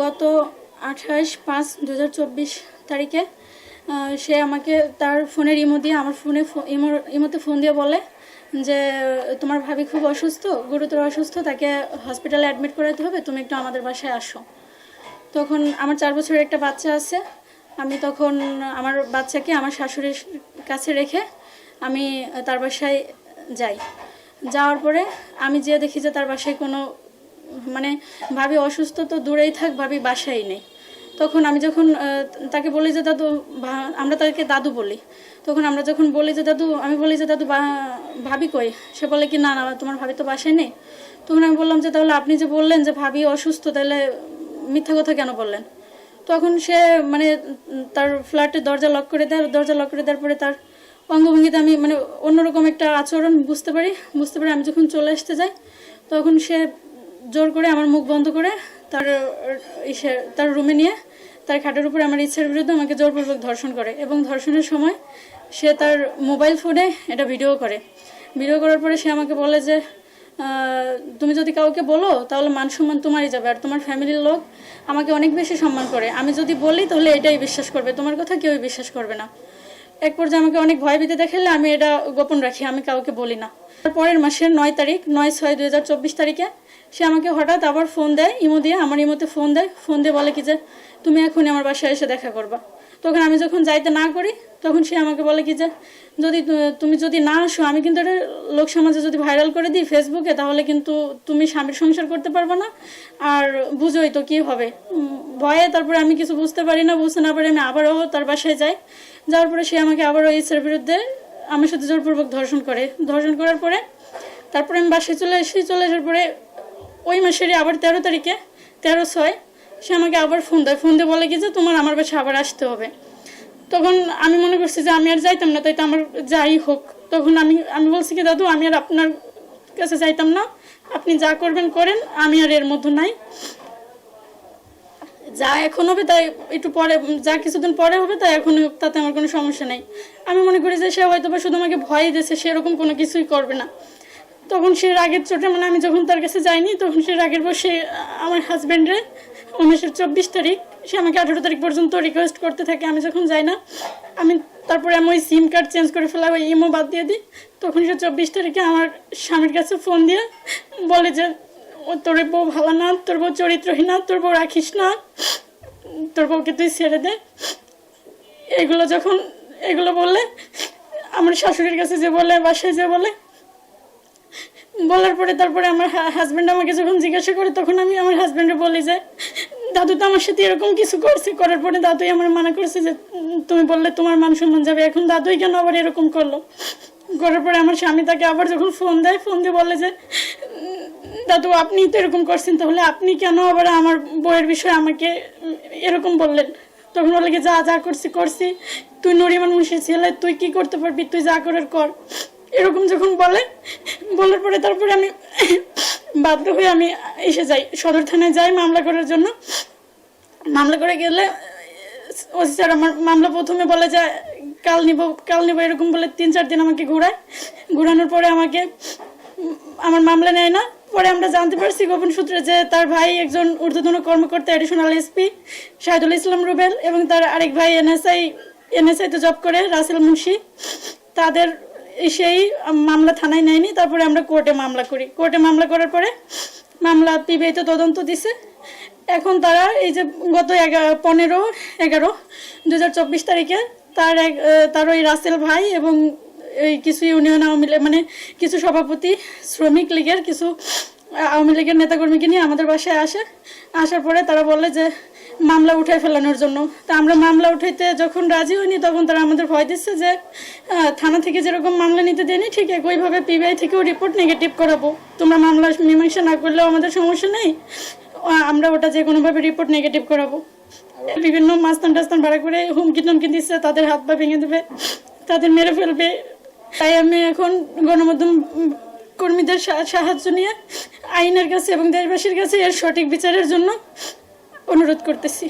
গত আঠাশ পাঁচ দু তারিখে সে আমাকে তার ফোনের ইমো দিয়ে, আমার ফোনে ইমোতে ফোন দিয়ে বলে যে, তোমার ভাবি খুব অসুস্থ, গুরুতর অসুস্থ, তাকে হসপিটালে অ্যাডমিট করাতে হবে, তুমি একটু আমাদের বাসায় আসো। তখন আমার চার বছরের একটা বাচ্চা আছে, আমি তখন আমার বাচ্চাকে আমার শাশুড়ির কাছে রেখে আমি তার বাসায় যাই। যাওয়ার পরে আমি যেয়ে দেখি যে তার বাসায় কোনো মানে ভাবি অসুস্থ তো দূরেই থাক, ভাবি বাসায় নেই। তখন আমি যখন তাকে বলি যে, দাদু আমরা তাকে দাদু বলি। তখন আমরা যখন বলি যে, দাদু, আমি বলি যে, দাদু ভাবি কই? সে বলে কি, না না, তোমার ভাবি তো বাসায় নেই। তখন আমি বললাম যে, তাহলে আপনি যে বললেন যে, ভাবি অসুস্থ, তাহলে মিথ্যা কথা কেন বললেন? তখন সে মানে তার ফ্ল্যাটের দরজা লক করে দেয়, দরজা লক করে দেওয়ার পরে তার অঙ্গভঙ্গিতে আমি মানে অন্যরকম একটা আচরণ বুঝতে পারি বুঝতে পারি আমি যখন চলে আসতে যাই, তখন সে জোর করে আমার মুখ বন্ধ করে তার, ইসে, তার রুমে নিয়ে তার খাটের উপরে আমার ইচ্ছার বিরুদ্ধে আমাকে জোরপূর্বক ধর্ষণ করে এবং ধর্ষণের সময় সে তার মোবাইল ফোনে এটা ভিডিও করে। ভিডিও করার পরে সে আমাকে বলে যে তুমি যদি কাউকে বলো, তাহলে মান সম্মান তোমারই যাবে আর তোমার ফ্যামিলির লোক আমাকে অনেক বেশি সম্মান করে। আমি যদি বলি, তাহলে এটাই বিশ্বাস করবে। তোমার কথা কেউই বিশ্বাস করবে না। এক পর্যায়ে আমাকে অনেক ভয় পেতে দেখালে আমি এটা গোপন রাখি, আমি কাউকে বলি না। পরের মাসের নয় তারিখ, নয় ছয় দুই হাজার চব্বিশ তারিখে সে আমাকে হঠাৎ আবার ফোন দেয়, ইমো দিয়ে, আমার ইমোতে ফোন দেয় ফোন দিয়ে বলে কি যে, তুমি এখনই আমার বাসায় এসে দেখা করবা। তখন আমি যখন যাইতে না করি, তখন সে আমাকে বলে কি যে, যদি তুমি যদি না আসো, আমি কিন্তু এটা লোক সমাজে যদি ভাইরাল করে দিই ফেসবুকে তাহলে কিন্তু তুমি স্বামীর সংসার করতে পারবে না। আর বুঝোই তো কি হবে। ভয়ে তারপরে আমি কিছু বুঝতে পারি না, বুঝতে না পারি আমি আবারও তার বাসায় যাই। যাওয়ার পরে সে আমাকে আবারও ইচ্ছার বিরুদ্ধে আমার সাথে জোরপূর্বক ধর্ষণ করে। ধর্ষণ করার পরে তারপরে আমি বাসায় চলে আসি। চলে আসার পরে ওই মাসেরই আবার তেরো তারিখে, তেরো ছয়, সে আমাকে আবার ফোন দেয়। ফোন দিয়ে বলে কি যে তোমার আমার বাসায় আবার আসতে হবে। তখন আমি মনে করছি যে আমি আর যাইতাম না, তাই তো আমার যাই হোক। তখন আমি আমি বলছি কি, দাদু, আমি আর আপনার কাছে যাইতাম না। আপনি যা করবেন করেন, আমি আর এর মধ্যে নাই। যা এখন হবে তাই একটু পরে যা কিছুদিন পরে হবে তাই এখন তাতে আমার কোনো সমস্যা নেই। আমি মনে করি যে সে হয়তো বা শুধু আমাকে ভয় দিয়েছে সেরকম কোনো কিছুই করবে না। তখন সে রাগের চোটে মানে আমি যখন তার কাছে যাইনি, তখন সে রাগের পর সে আমার হাজব্যান্ডে উনিশশো চব্বিশ তারিখ, সে আমাকে আঠেরো তারিখ পর্যন্ত রিকোয়েস্ট করতে থাকে। আমি যখন যাই না, আমি তারপরে আমি ওই সিম কার্ড চেঞ্জ করে ফেলা, ওই ইমো বাদ দিয়ে দিই। তখন সে চব্বিশ তারিখে আমার স্বামীর কাছে ফোন দিয়ে বলে যে তোর বউ ভালো না, তোর বউ চরিত্রহীন তোর বউ রাখিস না, তোর বউকে তুই ছেড়ে দে। এগুলো যখন, এগুলো বললে, আমার শাশুড়ির কাছে যে বলে, বাসায় যে বলে, বলার পরে তারপরে আমার হাজব্যান্ড আমাকে যখন জিজ্ঞাসা করে, তখন আমি আমার হাজব্যান্ডে বলি যে, দাদু তো আমার সাথে এরকম কিছু করছে। করার পরে দাদুই আমার মানা করছে যে, তুমি বললে তোমার মান সম্মান যাবে। এখন দাদুই কেন আবার এরকম করল? করার পরে আমার স্বামী তাকে আবার যখন ফোন দেয় ফোন দিয়ে বলে যে দাদু আপনি তো এরকম করছেন, তাহলে আপনি কেন আবার আমার বইয়ের বিষয়ে আমাকে এরকম বললেন? তখন বলে যা যা করছি করছি। তুই নরিমান মুন্সির ছেলে, তুই কি করতে পারবি? তুই যা করার কর। এরকম যখন বলে, বলার পরে তারপরে আমি বাধ্য হয়ে আমি এসে যাই। সদর থানায় যাই মামলা করার জন্য। মামলা করে গেলে, ওসি স্যার আমার মামলা প্রথমে বলে যে, কাল নিব কাল নিব। এরকম বলে তিন, চার দিন আমাকে ঘোরায়। ঘোরানোর পরে আমাকে, আমার মামলা নেয় না। পরে আমরা জানতে পারছি গোপন সূত্রে যে তার ভাই একজন ঊর্ধ্বতন কর্মকর্তা এডিশনাল এসপি শাহিদুল ইসলাম রুবেল এবং তার আরেক ভাই এনএসআই এনএসআইতে জব করে, রাসেল মুন্সি। তাদের সেই মামলা থানায় নেয়নি, তারপরে আমরা কোর্টে মামলা করি। কোর্টে মামলা করার পরে মামলা পিবিআইতে তদন্ত দিছে। এখন তারা এই যে গত এগারো পনেরো, এগারো দু তারিখে তার এক তার ওই রাসেল ভাই এবং এই কিছু ইউনিয়ন আওয়ামী লীগ মানে কিছু সভাপতি, শ্রমিক লীগের কিছু আওয়ামী লীগের নেতাকর্মীকে নিয়ে আমাদের বাসায় আসে। আসার পরে তারা বলে যে, মামলা উঠায় ফেলানোর জন্য। তা আমরা মামলা উঠাইতে যখন রাজি হইনি, তখন তারা আমাদের ভয় দিচ্ছে যে থানা থেকে যেরকম মামলা নিতে দেয়নি, ঠিক একইভাবে পিবিআই থেকেও রিপোর্ট নেগেটিভ করাবো। তোমরা মামলা মীমাংসা না করলেও আমাদের সমস্যা নেই। আমরা ওটা যে কোনোভাবে রিপোর্ট নেগেটিভ করাবো। বিভিন্ন মাস্তান টাস্তান ভাড়া করে হুমকি টমকি দিচ্ছে, তাদের হাত পা ভেঙে দেবে, তাদের মেরে ফেলবে। তাই আমি এখন গণমাধ্যম কর্মীদের সাহায্য নিয়ে আইনের কাছে এবং দেশবাসীর কাছে এর সঠিক বিচারের জন্য অনুরোধ করতেছি।